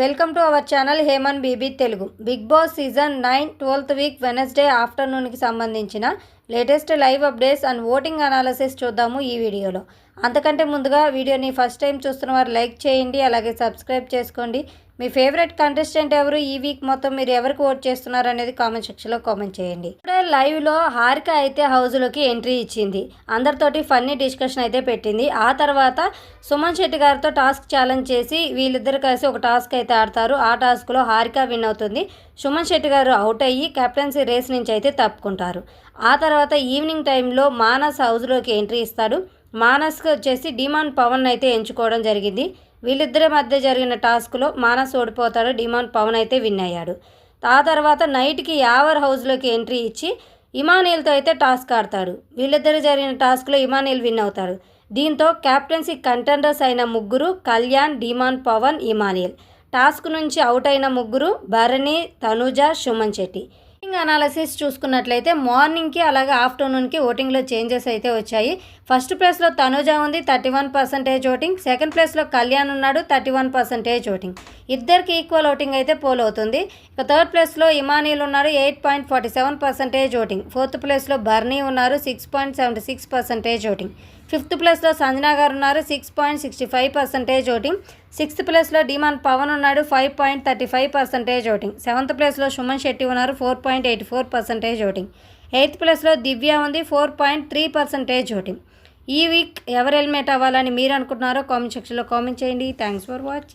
Welcome to our channel Heman BB Telugu Bigg Boss season nine twelfth week Wednesday ఆఫ్టర్నూన్కి సంబంధించిన latest live updates and voting analysis చూద్దాము ఈ వీడియోలో. అంతకంటే ముందుగా వీడియోని ఫస్ట్ టైం చూస్తున్న వారు లైక్ చేయండి అలాగే సబ్స్క్రైబ్ చేసుకోండి. మీ ఫేవరెట్ కంటెస్టెంట్ ఎవరు? ఈ వీక్ మొత్తం మీరు ఎవరికి ఓట్ చేస్తున్నారు అనేది కామెంట్ సెక్షన్లో కామెంట్ చేయండి. ఇప్పుడే లైవ్లో హారిక అయితే హౌస్లోకి ఎంట్రీ ఇచ్చింది. అందరితోటి ఫన్నీ డిస్కషన్ అయితే పెట్టింది. ఆ తర్వాత సుమన్ శెట్టి గారితో టాస్క్ ఛాలెంజ్ చేసి వీళ్ళిద్దరు కలిసి ఒక టాస్క్ అయితే ఆడతారు. ఆ టాస్క్లో హారిక విన్ అవుతుంది. సుమన్ శెట్టి గారు అవుట్ అయ్యి కెప్టెన్సీ రేస్ నుంచి అయితే తప్పుకుంటారు. ఆ తర్వాత ఈవినింగ్ టైంలో మానస్ హౌస్లోకి ఎంట్రీ ఇస్తాడు. మానస్కి వచ్చేసి డిమాండ్ పవన్ అయితే ఎంచుకోవడం జరిగింది. వీళ్ళిద్దరి మధ్య జరిగిన టాస్క్లో మానస్ ఓడిపోతాడు డిమాండ్ పవన్ అయితే విన్ అయ్యాడు. ఆ తర్వాత నైట్కి యావర్ హౌస్లోకి ఎంట్రీ ఇచ్చి ఇమానియల్తో అయితే టాస్క్ ఆడతాడు. వీళ్ళిద్దరు జరిగిన టాస్క్లో ఇమానియల్ విన్ అవుతాడు. దీంతో క్యాప్టెన్సీ కంటెండర్స్ అయిన ముగ్గురు Kalyan Demon Pavan Emmanuel. Task నుంచి అవుట్ అయిన ముగ్గురు భరణి తనుజ సుమన్ శెట్టి. ఓటింగ్ అనాలసిస్ చూసుకున్నట్లయితే మార్నింగ్కి అలాగే ఆఫ్టర్నూన్కి ఓటింగ్లో చేంజెస్ అయితే వచ్చాయి. ఫస్ట్ ప్లేస్లో తనుజ ఉంది thirty one percentage voting. Second ప్లేస్లో కళ్యాణ్ ఉన్నాడు థర్టీ వన్ పర్సెంటేజ్ ఓటింగ్. ఇద్దరికి ఈక్వల్ ఓటింగ్ అయితే పోల్ అవుతుంది. ఇక థర్డ్ ప్లేస్లో ఇమానియల్ ఉన్నాడు eight point forty seven percentage voting. Fourth ప్లేస్లో బర్నీ ఉన్నారు six point seventy six percentage voting. Fifth ప్లేస్లో సంజనా గారు ఉన్నారు. Six point sixty five percentage voting. Sixth ప్లేస్లో డిమాండ్ పవన్ ఉన్నాడు. Five point thirty five percentage voting. Seventh ప్లేస్లో సుమన్ శెట్టి ఉన్నారు. Four point eighty four percentage voting. Eighth ప్లేస్లో దివ్య ఉంది. Four point three percentage voting. ఈ వీక్ ఎవరు హెల్మెట్ అవ్వాలని మీరు అనుకుంటున్నారో కామెంట్ సెక్షన్లో కామెంట్ చేయండి. Thanks for watching.